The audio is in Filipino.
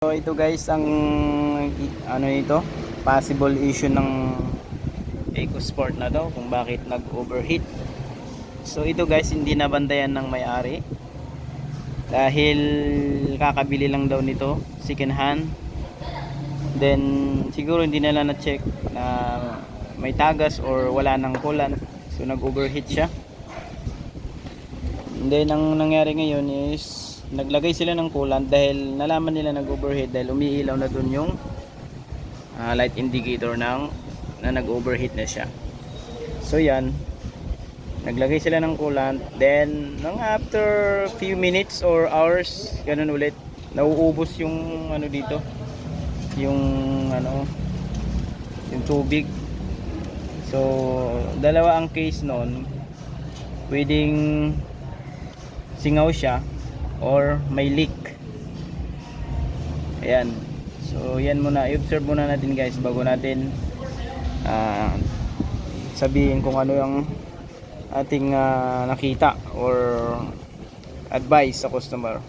So ito guys ang ano ito possible issue ng EcoSport na to kung bakit nag-overheat. So ito guys hindi nabantayan ng may-ari dahil kakabili lang daw nito second hand. Then siguro hindi nila na-check na may tagas or wala nang coolant so nag-overheat siya. And then ang nangyari ngayon is naglagay sila ng coolant dahil nalaman nila nag-overheat dahil umiilaw na dun yung ah, light indicator ng na nag-overheat na siya. So yan, naglagay sila ng coolant then nang after few minutes or hours ganun ulit. Nauubos yung ano dito? Yung ano? Yung tubig. So dalawa ang case noon pwedeng singaw siya or may leak. Ayan. So yan muna. I-observe muna natin guys bago natin ah, sabihin kung ano yung ating ah, nakita or advice sa customer